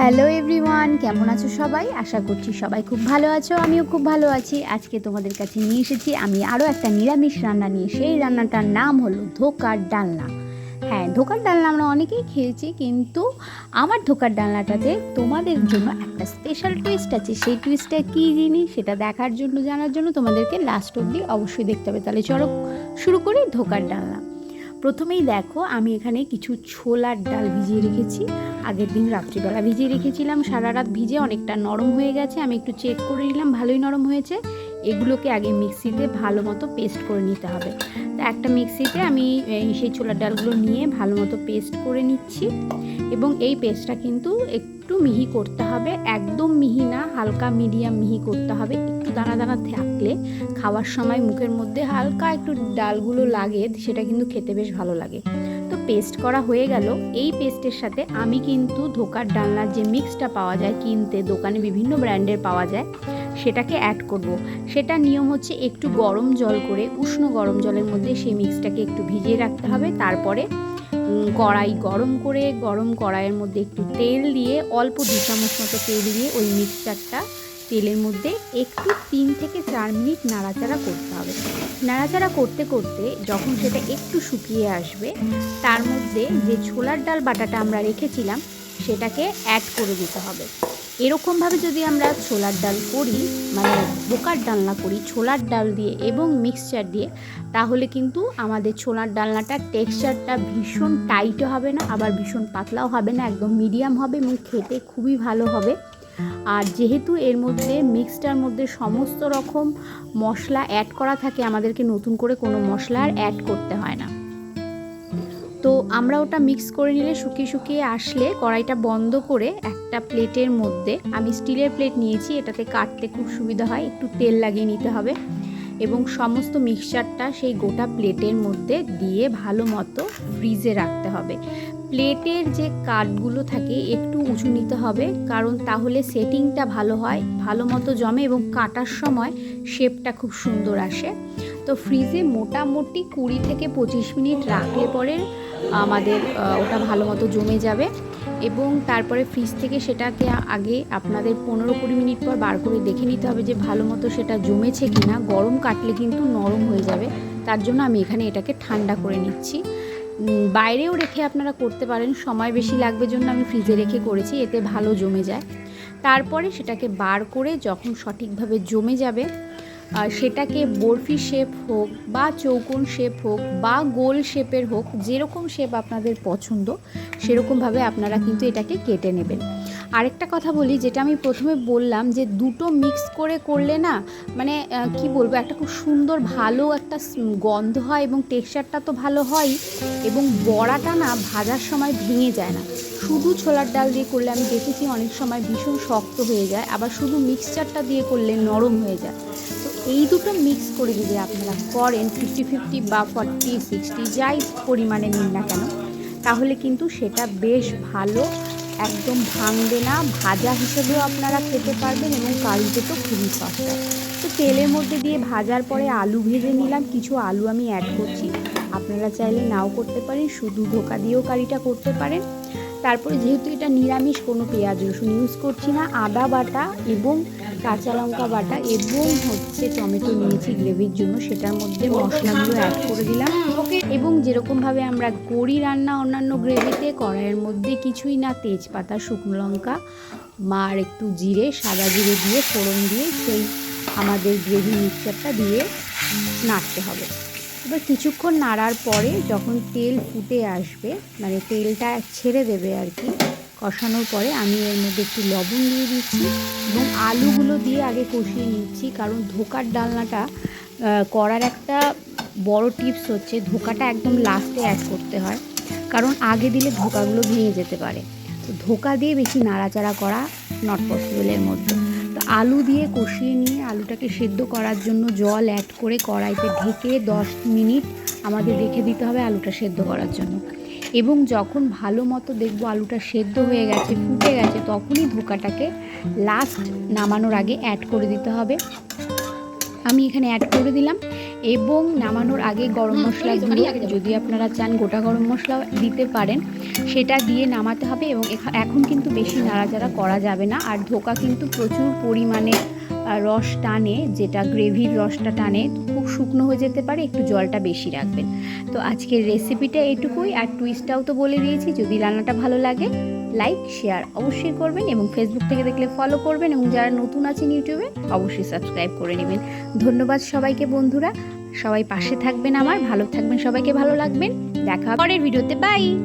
Hello everyone কেমন আছো সবাই? আশা করছি সবাই খুব ভালো আছো, আমিও খুব ভালো আছি। আজকে তোমাদের কাছে নিয়ে এসেছি আমি আরও একটা নিরামিষ রান্না নিয়ে। সেই রান্নাটার নাম হলো ধোকার ডালনা। হ্যাঁ ধোকার ডালনা আমরা অনেকেই খেয়েছি, কিন্তু আমার ধোকার ডালনাটাতে তোমাদের জন্য একটা স্পেশাল টুইস্ট আছে। সেই টুইস্টটা কী জিনিস সেটা দেখার জন্য, জানার জন্য তোমাদেরকে লাস্ট অবধি অবশ্যই দেখতে হবে। তাহলে চলো শুরু করি ধোকার ডালনা। প্রথমেই দেখো, আমি এখানে কিছু ছোলার ডাল ভিজিয়ে রেখেছি। আগের দিন রাত্রিবেলা ভিজিয়ে রেখেছিলাম। সারা রাত ভিজে অনেকটা নরম হয়ে গেছে। আমি একটু চেক করে নিলাম, ভালোই নরম হয়েছে। এগুলোকে আগে মিক্সিতে ভালো মতো পেস্ট করে নিতে হবে। তো একটা মিক্সিতে আমি সেই ছোলার ডালগুলো নিয়ে ভালো মতো পেস্ট করে নিচ্ছি। এবং এই পেস্টটা কিন্তু একটু মিহি করতে হবে। একদম মিহি না, হালকা মিডিয়াম মিহি করতে হবে। একটু দানা দানা থাকলে খাওয়ার সময় মুখের মধ্যে হালকা একটু ডালগুলো লাগে, সেটা কিন্তু খেতে বেশ ভালো লাগে। তো পেস্ট করা হয়ে গেল। এই পেস্টের সাথে আমি কিন্তু ধোকার ডালনার যে মিক্সটা পাওয়া যায় কিনতে, দোকানে বিভিন্ন ব্র্যান্ডের পাওয়া যায়, সেটাকে অ্যাড করব। সেটা নিয়ম হচ্ছে একটু গরম জল করে, উষ্ণ গরম জলের মধ্যে সেই মিক্সটাকে একটু ভিজিয়ে রাখতে হবে। তারপরে কড়াই গরম করে, গরম কড়াইয়ের মধ্যে একটু তেল দিয়ে অল্প দু চামচ মতো তেল দিয়ে ওই মিক্সচারটা তেলের মধ্যে একটু তিন থেকে চার মিনিট নাড়াচাড়া করতে হবে। নাড়াচাড়া করতে করতে যখন সেটা একটু শুকিয়ে আসবে, তার মধ্যে যে ছোলার ডাল বাটাটা আমরা রেখেছিলাম, সেটাকে অ্যাড করে দিতে হবে। এরকমভাবে যদি আমরা ছোলার ডাল করি মানে বোকার ডালনা করি, ছোলার ডাল দিয়ে এবং মিক্সচার দিয়ে, তাহলে কিন্তু আমাদের ছোলার ডালনাটার টেক্সচারটা ভীষণ টাইটও হবে না, আবার ভীষণ পাতলাও হবে না, একদম মিডিয়াম হবে এবং খেতে খুবই ভালো হবে। আর যেহেতু এর মধ্যে মিক্সটার মধ্যে সমস্ত রকম মশলা অ্যাড করা থাকে, আমাদেরকে নতুন করে কোনো মশলা আর অ্যাড করতে হয় না। তো আমরা ওটা মিক্স করে নিলে শুকিয়ে শুকিয়ে আসলে কড়াইটা বন্ধ করে একটা প্লেটের মধ্যে, আমি স্টিলের প্লেট নিয়েছি, এটাতে কাটতে খুব সুবিধা হয়, একটু তেল লাগিয়ে নিতে হবে। এবং সমস্ত মিক্সচারটা সেই গোটা প্লেটের মধ্যে দিয়ে ভালো মতো ফ্রিজে রাখতে হবে। প্লেটের যে কাঠগুলো থাকে একটু উঁচু নিতে হবে, কারণ তাহলে সেটিংটা ভালো হয়, ভালো মতো জমে এবং কাটার সময় শেপটা খুব সুন্দর আসে। তো ফ্রিজে মোটামুটি কুড়ি থেকে পঁচিশ মিনিট রাখলে পরে আমাদের ওটা ভালো মতো জমে যাবে এবং তারপরে ফ্রিজ থেকে সেটাকে আগে আপনাদের পনেরো কুড়ি মিনিট পর বার করে দেখে নিতে হবে যে ভালো মতো সেটা জমেছে কি না গরম কাটলে কিন্তু নরম হয়ে যাবে, তার জন্য আমি এখানে এটাকে ঠান্ডা করে নিচ্ছি। বাইরেও রেখে আপনারা করতে পারেন। সময় বেশি লাগবে জন্য আমি ফ্রিজে রেখে করেছি, এতে ভালো জমে যায়। তারপরে সেটাকে বার করে যখন সঠিকভাবে জমে যাবে সেটাকে বরফি শেপ হোক বা চৌকোন শেপ হোক বা গোল শেপের হোক, যেরকম শেপ আপনাদের পছন্দ, সেরকমভাবে আপনারা কিন্তু এটাকে কেটে নেবেন। আরেকটা কথা বলি, যেটা আমি প্রথমে বললাম যে দুটো মিক্স করে করলে না মানে কি বলব, একটা খুব সুন্দর, ভালো একটা গন্ধ হয় এবং টেক্সচারটা তো ভালো হয় এবং বড়াটা না ভাজার সময় ভেঙে যায় না। শুধু ছোলার ডাল দিয়ে করলে আমি দেখেছি অনেক সময় ভীষণ শক্ত হয়ে যায়, আবার শুধু মিক্সচারটা দিয়ে করলে নরম হয়ে যায়। তো এই দুটো মিক্স করে যদি আপনারা করেন ফিফটি ফিফটি বা ফর্টি সিক্সটি যাই পরিমাণে নিন না কেন, তাহলে কিন্তু সেটা বেশ ভালো একদম ভাঙবে না, ভাজা হিসেবেও আপনারা খেতে পারবেন এবং কারিতে তো খুবই সস্তা। তো তেলের মধ্যে দিয়ে ভাজার পরে আলু ভেজে নিলাম, কিছু আলু আমি অ্যাড করছি। আপনারা চাইলে নাও করতে পারেন, শুধু ধোকা দিয়েও কারিটা করতে পারেন। তারপরে যেহেতু এটা নিরামিষ, কোনো পেঁয়াজ, রসুন ইউজ করছি না, আদা বাটা এবং কাঁচা লঙ্কা বাটা এবং হচ্ছে টমেটো নিয়েছি গ্রেভির জন্য, সেটার মধ্যে মশলাগুলো অ্যাড করে দিলাম। এবং যেরকমভাবে আমরা করি রান্না অন্যান্য গ্রেভিতে, কড়াইয়ের মধ্যে কিছুই না, তেজপাতা, শুকনো লঙ্কা আর একটু জিরে, সাদা জিরে দিয়ে, ফোড়ন দিয়ে সেই আমাদের গ্রেভি মিক্সচারটা দিয়ে নাড়তে হবে। এবার কিছুক্ষণ নাড়ার পরে যখন তেল ফুটে আসবে মানে তেলটা ছেড়ে দেবে আর কি, কষানোর পরে আমি এর মধ্যে একটু লবণ দিয়ে দিচ্ছি এবং আলুগুলো দিয়ে আগে কষিয়ে নিচ্ছি। কারণ ধোকার ডালনাটা করার একটা বড় টিপস হচ্ছে ধোকাটা একদম লাস্টে অ্যাড করতে হয়। কারণ আগে দিলে ধোকাগুলো ভেঙে যেতে পারে। তো ধোকা দিয়ে বেশি নাড়াচাড়া করা নট পসিবলের মধ্যে। আলু দিয়ে কষিয়ে নিয়ে আলুটাকে সেদ্ধ করার জন্য জল অ্যাড করে কড়াইতে ঢেকে দশ মিনিট আমাদের রেখে দিতে হবে আলুটা সেদ্ধ করার জন্য। এবং যখন ভালো মতো দেখব আলুটা সেদ্ধ হয়ে গেছে, ফুটে গেছে, তখনই ধোকাটাকে লাস্ট নামানোর আগে অ্যাড করে দিতে হবে। আমি এখানে অ্যাড করে দিলাম। এবং নামানোর আগে গরম মশলা গুঁড়ো যদি আপনারা চান গোটা গরম মশলা দিতে পারেন সেটা দিয়ে নামাতে হবে এবং এখন কিন্তু বেশি নাড়াচাড়া করা যাবে না। আর ধোকা কিন্তু প্রচুর পরিমাণে রস টানে যেটা গ্রেভির রসটা টানে খুব শুকনো হয়ে যেতে পারে একটু জলটা বেশি রাখবেন। তো আজকের রেসিপিটা এটুকুই আর টুইস্টটাও তো বলে দিয়েছি যদি রান্নাটা ভালো লাগে লাইক শেয়ার অবশ্যই করবেন এবং ফেসবুক থেকে দেখলে ফলো করবেন এবং যারা নতুন আছেন ইউটিউবে, অবশ্যই সাবস্ক্রাইব করে নেবেন। ধন্যবাদ সবাইকে বন্ধুরা। সবাই পাশে থাকবেন আমার, ভালো থাকবেন, সবাইকে ভালো লাগবেন। দেখা পরের ভিডিওতে। বাই